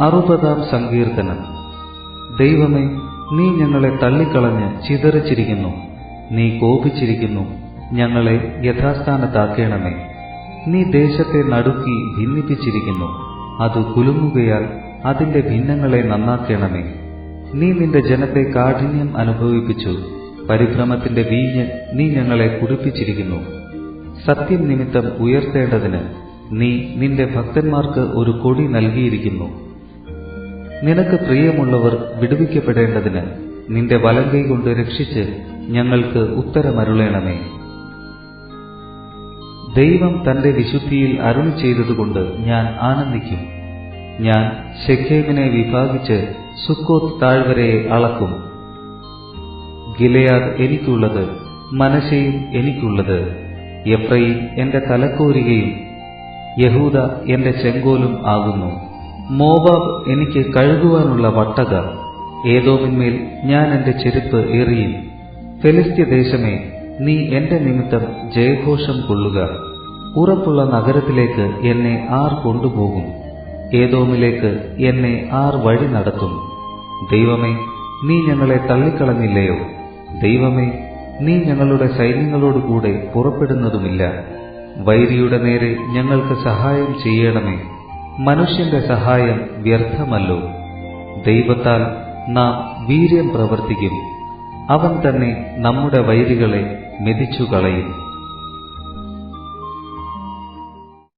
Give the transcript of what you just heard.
അറുപതാം സങ്കീർത്തനം. ദൈവമേ നീ ഞങ്ങളെ തള്ളിക്കളഞ്ഞ് ചിതറിച്ചിരിക്കുന്നു. നീ കോപിച്ചിരിക്കുന്നു. ഞങ്ങളെ യഥാസ്ഥാനത്താക്കേണമേ. നീ ദേശത്തെ നടുക്കി ഭിന്നിപ്പിച്ചിരിക്കുന്നു. അത് കുലുങ്ങുകയാൽ അതിന്റെ ഭിന്നങ്ങളെ നന്നാക്കേണമേ. നീ നിന്റെ ജനത്തെ കാഠിന്യം അനുഭവിപ്പിച്ചു. പരിഭ്രമത്തിന്റെ വീഞ്ഞ് നീ ഞങ്ങളെ കുടിപ്പിച്ചിരിക്കുന്നു. സത്യം നിമിത്തം ഉയർത്തേണ്ടതിന് നീ നിന്റെ ഭക്തന്മാർക്ക് ഒരു കൊടി നൽകിയിരിക്കുന്നു. നിനക്ക് പ്രിയമുള്ളവർ വിടുവിക്കപ്പെടേണ്ടതിന് നിന്റെ വലങ്കൈ കൊണ്ട് രക്ഷിച്ച് ഞങ്ങൾക്ക് ഉത്തരമരുളേണമേ. ദൈവം തന്റെ വിശുദ്ധിയിൽ അരുളി ചെയ്തതുകൊണ്ട് ഞാൻ ആനന്ദിക്കും. ഞാൻ ഷെഖേമിനെ വിഭാഗിച്ച് സുക്കോത്ത് താഴ്വരയെ അളക്കും. ഗിലയാദ് എനിക്കുള്ളത് മനശയും എനിക്കുള്ളത് എഫ്രൈം എന്റെ തലക്കോരികയും യഹൂദ എന്റെ ചെങ്കോലും ആകുന്നു. മോവാബ് എനിക്ക് കഴുകുവാനുള്ള വട്ടക ഏതോമിന്മേൽ ഞാൻ എന്റെ ചെരുപ്പ് എറിയും. ഫെലിസ്ത്യ ദേശമേ നീ എന്റെ നിമിത്തം ജയഘോഷം കൊള്ളുക. ഉറപ്പുള്ള നഗരത്തിലേക്ക് എന്നെ ആർ കൊണ്ടുപോകും. ഏതോമിലേക്ക് എന്നെ ആർ വഴി നടത്തും. ദൈവമേ നീ ഞങ്ങളെ തള്ളിക്കളഞ്ഞില്ലയോ? ദൈവമേ നീ ഞങ്ങളുടെ സൈന്യങ്ങളോടുകൂടെ പുറപ്പെടുന്നതുമില്ല. വൈരിയുടെ നേരെ ഞങ്ങൾക്ക് സഹായം ചെയ്യണമേ. മനുഷ്യന്റെ സഹായം വ്യർത്ഥമല്ലോ. ദൈവത്താൽ നാം വീര്യം പ്രവർത്തിക്കും. അവൻ തന്നെ നമ്മുടെ വൈരികളെ മെതിച്ചു കളയും